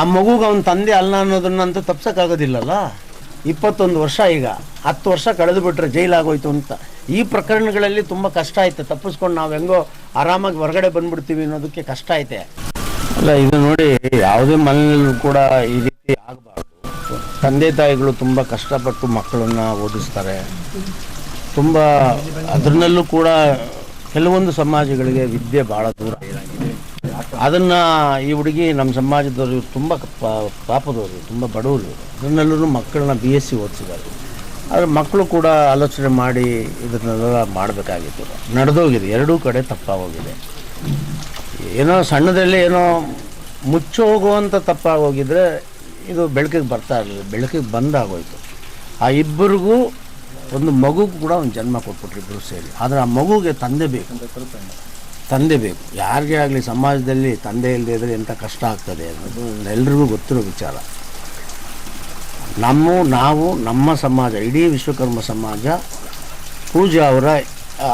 ಆ ಮಗುಗೆ ಅವನ ತಂದೆ ಅಲ್ಲ ಅನ್ನೋದನ್ನಂತೂ ತಪ್ಸೋಕ್ಕಾಗೋದಿಲ್ಲಲ್ಲ? ಇಪ್ಪತ್ತೊಂದು ವರ್ಷ ಈಗ. ಹತ್ತು ವರ್ಷ ಕಳೆದು ಬಿಟ್ರೆ ಜೈಲಾಗೋಯ್ತು ಅಂತ. ಈ ಪ್ರಕರಣಗಳಲ್ಲಿ ತುಂಬ ಕಷ್ಟ ಐತೆ ತಪ್ಪಿಸ್ಕೊಂಡು ನಾವು ಹೆಂಗೋ ಆರಾಮಾಗಿ ಹೊರಗಡೆ ಬಂದ್ಬಿಡ್ತೀವಿ ಅನ್ನೋದಕ್ಕೆ ಕಷ್ಟ ಐತೆ ಅಲ್ಲ, ಇದು ನೋಡಿ, ಯಾವುದೇ ಮನೆಯಲ್ಲೂ ಕೂಡ ಈ ರೀತಿ ಆಗಬಾರ್ದು. ತಂದೆ ತಾಯಿಗಳು ತುಂಬ ಕಷ್ಟಪಟ್ಟು ಮಕ್ಕಳನ್ನ ಓದಿಸ್ತಾರೆ. ತುಂಬ ಅದರಲ್ಲೂ ಕೂಡ ಕೆಲವೊಂದು ಸಮಾಜಗಳಿಗೆ ವಿದ್ಯೆ ಭಾಳ ದೂರ ಅದನ್ನು ಈ ಹುಡುಗಿ ನಮ್ಮ ಸಮಾಜದವರು ತುಂಬ ಪಾಪದವರು, ತುಂಬ ಬಡವರು ಅದನ್ನೆಲ್ಲರೂ ಮಕ್ಕಳನ್ನ ಬಿ ಎಸ್ ಸಿ ಓದಿಸಿದ್ದಾರೆ. ಆದರೆ ಮಕ್ಕಳು ಕೂಡ ಆಲೋಚನೆ ಮಾಡಿ ಇದನ್ನೆಲ್ಲ ಮಾಡಬೇಕಾಗಿತ್ತು. ನಡೆದೋಗಿದೆ. ಎರಡೂ ಕಡೆ ತಪ್ಪಾಗೋಗಿದೆ. ಏನೋ ಸಣ್ಣದಲ್ಲೇ ಏನೋ ಮುಚ್ಚೋಗುವಂಥ ತಪ್ಪಾಗೋಗಿದ್ರೆ ಇದು ಬೆಳಕಿಗೆ ಬರ್ತಾ ಇರಲಿಲ್ಲ. ಬೆಳಕಿಗೆ ಬಂದಾಗೋಯ್ತು. ಆ ಇಬ್ಬರಿಗೂ ಒಂದು ಮಗು ಕೂಡ ಒಂದು ಜನ್ಮ ಕೊಟ್ಬಿಟ್ರು ಇಬ್ಬರು ಸೇರಿ. ಆದರೆ ಆ ಮಗುಗೆ ತಂದೆ ಬೇಕು. ತಂದೆ ಬೇಕು. ಯಾರಿಗೇ ಆಗಲಿ ಸಮಾಜದಲ್ಲಿ ತಂದೆ ಇಲ್ಲದೆ ಇದ್ದರೆ ಎಂಥ ಕಷ್ಟ ಆಗ್ತದೆ ಅನ್ನೋದು ಎಲ್ರಿಗೂ ಗೊತ್ತಿರೋ ವಿಚಾರ. ನಮ್ಮ, ನಾವು, ನಮ್ಮ ಸಮಾಜ, ಇಡೀ ವಿಶ್ವಕರ್ಮ ಸಮಾಜ, ಪೂಜಾ ಅವರ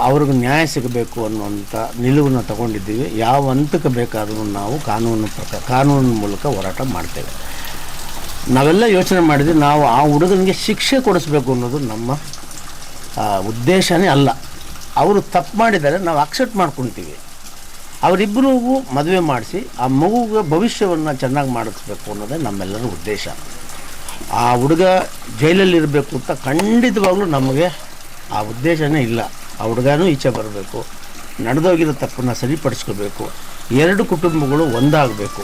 ಅವ್ರಿಗೆ ನ್ಯಾಯ ಸಿಗಬೇಕು ಅನ್ನುವಂಥ ನಿಲುವನ್ನು ತಗೊಂಡಿದ್ದೀವಿ. ಯಾವ ಹಂತಕ್ಕೆ ಬೇಕಾದರೂ ನಾವು ಕಾನೂನು ಪ್ರಕಾರ ಕಾನೂನಿನ ಮೂಲಕ ಹೋರಾಟ ಮಾಡ್ತೇವೆ. ನಾವೆಲ್ಲ ಯೋಚನೆ ಮಾಡಿದ್ವಿ ನಾವು ಆ ಹುಡುಗನಿಗೆ ಶಿಕ್ಷೆ ಕೊಡಿಸ್ಬೇಕು ಅನ್ನೋದು ನಮ್ಮ ಉದ್ದೇಶನೇ ಅಲ್ಲ. ಅವರು ತಪ್ಪು ಮಾಡಿದರೆ ನಾವು ಅಕ್ಸೆಪ್ಟ್ ಮಾಡ್ಕೊತೀವಿ ಅವರಿಬ್ಬರಿಗೂ ಮದುವೆ ಮಾಡಿಸಿ, ಆ ಮಗುಗೆ ಭವಿಷ್ಯವನ್ನು ಚೆನ್ನಾಗಿ ಮಾಡಿಸ್ಬೇಕು ಅನ್ನೋದೇ ನಮ್ಮೆಲ್ಲರ ಉದ್ದೇಶ. ಆ ಹುಡುಗ ಜೈಲಲ್ಲಿರಬೇಕು ಅಂತ ಖಂಡಿತವಾಗ್ಲೂ ನಮಗೆ ಆ ಉದ್ದೇಶನೇ ಇಲ್ಲ. ಆ ಹುಡುಗನೂ ಈಚೆ ಬರಬೇಕು. ನಡೆದೋಗಿರೋ ತಪ್ಪನ್ನು ಸರಿಪಡಿಸ್ಕೋಬೇಕು. ಎರಡು ಕುಟುಂಬಗಳು ಒಂದಾಗಬೇಕು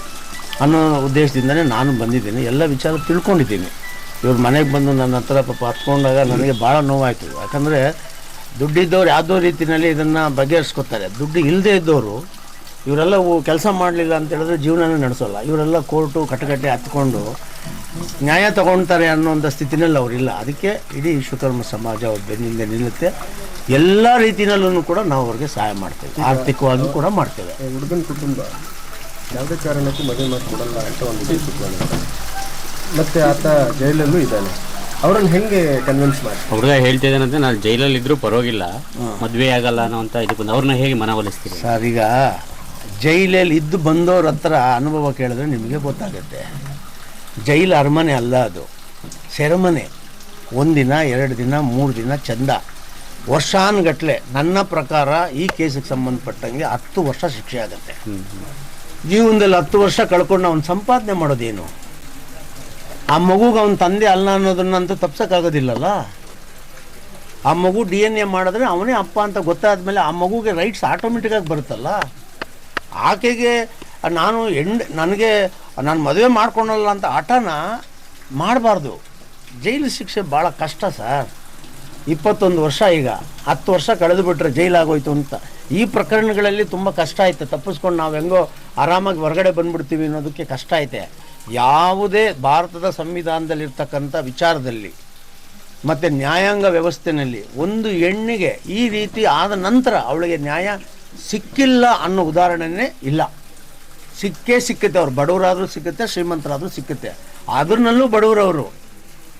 ಅನ್ನೋ ಉದ್ದೇಶದಿಂದನೇ ನಾನು ಬಂದಿದ್ದೀನಿ. ಎಲ್ಲ ವಿಚಾರ ತಿಳ್ಕೊಂಡಿದ್ದೀನಿ. ಇವ್ರ ಮನೆಗೆ ಬಂದು ನನ್ನ ಹತ್ರ ಪಾಪ ಹತ್ಕೊಂಡಾಗ ನನಗೆ ಭಾಳ ನೋವಾಯಿತು. ಯಾಕಂದರೆ ದುಡ್ಡಿದ್ದವ್ರು ಯಾವುದೋ ರೀತಿಯಲ್ಲಿ ಇದನ್ನು ಬಗೆಹರಿಸ್ಕೊತಾರೆ. ದುಡ್ಡು ಇಲ್ಲದೆ ಇದ್ದವರು ಇವರೆಲ್ಲ ಕೆಲಸ ಮಾಡಲಿಲ್ಲ ಅಂತ ಹೇಳಿದ್ರೆ ಜೀವನನೇ ನಡೆಸೋಲ್ಲ. ಇವರೆಲ್ಲ ಕೋರ್ಟು ಕಟ್ಟಕಟ್ಟೆ ಹತ್ಕೊಂಡು ನ್ಯಾಯ ತಗೊಳ್ತಾರೆ ಅನ್ನೋಂಥ ಸ್ಥಿತಿನಲ್ಲಿ ಅವರಿಲ್ಲ ಅದಕ್ಕೆ ಇಡೀ ವಿಶ್ವಕರ್ಮ ಸಮಾಜ ಅವ್ರ ಬೆನ್ನಿಂದ ನಿಲ್ಲುತ್ತೆ. ಎಲ್ಲ ರೀತಿಯಲ್ಲೂ ಕೂಡ ನಾವು ಅವ್ರಿಗೆ ಸಹಾಯ ಮಾಡ್ತೇವೆ. ಆರ್ಥಿಕವಾಗಿ ಕೂಡ ಮಾಡ್ತೇವೆ. ಹುಡುಗನ ಕುಟುಂಬ ಯಾವುದೇ ಕಾರಣಕ್ಕೂ ಮದುವೆ ಮಾಡಿಕೊಡಲ್ಲ ಅಂತ ಒಂದು ಮತ್ತೆ ಆತ ಜೈಲಲ್ಲೂ ಇದ್ದಾನೆ. ಅವರನ್ನು ಹೆಂಗೆ ಕನ್ವಿನ್ಸ್ ಮಾಡಿ? ಹುಡುಗ ಹೇಳ್ತಿದ್ದಾನಂತೆ ನಾನು ಜೈಲಲ್ಲಿ ಇದ್ರೂ ಪರವಾಗಿಲ್ಲ. ಮದುವೆ ಆಗಲ್ಲ ಅನ್ನೋ ಅಂತ ಇದಕ್ಕೆ ಬಂದು ಅವ್ರನ್ನ ಹೇಗೆ ಮನವೊಲಿಸ್ತೀರಿ ಸರ್ ಈಗ ಜೈಲಲ್ಲಿ ಇದ್ದು ಬಂದವ್ರ ಹತ್ರ ಅನುಭವ ಕೇಳಿದ್ರೆ ನಿಮಗೆ ಗೊತ್ತಾಗುತ್ತೆ. ಜೈಲು ಅರಮನೆ ಅಲ್ಲ ಅದು. ಸೆರೆಮನೆ. ಒಂದಿನ ಎರಡು ದಿನ ಮೂರು ದಿನ ಚಂದ. ವರ್ಷಾನುಗಟ್ಲೆ ನನ್ನ ಪ್ರಕಾರ ಈ ಕೇಸಿಗೆ ಸಂಬಂಧಪಟ್ಟಂಗೆ ಹತ್ತು ವರ್ಷ ಶಿಕ್ಷೆ ಆಗುತ್ತೆ. ಜೀವನದಲ್ಲಿ ಹತ್ತು ವರ್ಷ ಕಳ್ಕೊಂಡು ಅವನು ಸಂಪಾದನೆ ಮಾಡೋದೇನು? ಆ ಮಗುಗೆ ಅವನ ತಂದೆ ಅಲ್ಲ ಅನ್ನೋದನ್ನಂತೂ ತಪ್ಸೋಕ್ಕಾಗೋದಿಲ್ಲಲ್ಲ? ಆ ಮಗು ಡಿ ಎನ್ ಎ ಮಾಡಿದ್ರೆ ಅವನೇ ಅಪ್ಪ ಅಂತ ಗೊತ್ತಾದಮೇಲೆ ಆ ಮಗುಗೆ ರೈಟ್ಸ್ ಆಟೋಮೆಟಿಕ್ಕಾಗಿ ಬರುತ್ತಲ್ಲ? ಆಕೆಗೆ ನಾನು ಎಂಡ್ ನನಗೆ ನಾನು ಮದುವೆ ಮಾಡ್ಕೊಳಲ್ಲ ಅಂತ ಹಠನ ಮಾಡಬಾರ್ದು. ಜೈಲು ಶಿಕ್ಷೆ ಭಾಳ ಕಷ್ಟ ಸರ್. ಇಪ್ಪತ್ತೊಂದು ವರ್ಷ ಈಗ. ಹತ್ತು ವರ್ಷ ಕಳೆದು ಬಿಟ್ರೆ ಜೈಲಾಗೋಯ್ತು ಅಂತ. ಈ ಪ್ರಕರಣಗಳಲ್ಲಿ ತುಂಬ ಕಷ್ಟ ಐತೆ ತಪ್ಪಿಸ್ಕೊಂಡು ನಾವು ಹೆಂಗೋ ಆರಾಮಾಗಿ ಹೊರಗಡೆ ಬಂದ್ಬಿಡ್ತೀವಿ ಅನ್ನೋದಕ್ಕೆ ಕಷ್ಟ ಐತೆ. ಯಾವುದೇ ಭಾರತದ ಸಂವಿಧಾನದಲ್ಲಿರ್ತಕ್ಕಂಥ ವಿಚಾರದಲ್ಲಿ ಮತ್ತು ನ್ಯಾಯಾಂಗ ವ್ಯವಸ್ಥೆಯಲ್ಲಿ ಒಂದು ಹೆಣ್ಣಿಗೆ ಈ ರೀತಿ ಆದ ನಂತರ ಅವಳಿಗೆ ನ್ಯಾಯ ಸಿಕ್ಕಿಲ್ಲ ಅನ್ನೋ ಉದಾಹರಣೆನೇ ಇಲ್ಲ. ಸಿಕ್ಕೇ ಸಿಕ್ಕುತ್ತೆ, ಅವ್ರು ಬಡವರಾದರೂ ಸಿಕ್ಕುತ್ತೆ, ಶ್ರೀಮಂತರಾದರೂ ಸಿಕ್ಕುತ್ತೆ. ಅದ್ರನ್ನಲ್ಲೂ ಬಡವರವರು.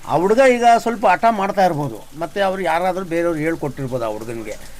ಆ ಹುಡುಗ ಈಗ ಸ್ವಲ್ಪ ಹಠ ಮಾಡ್ತಾ ಇರ್ಬೋದು. ಮತ್ತು ಅವ್ರು ಯಾರಾದರೂ ಬೇರೆಯವ್ರು ಹೇಳ್ಕೊಟ್ಟಿರ್ಬೋದು ಆ ಹುಡುಗನಿಗೆ.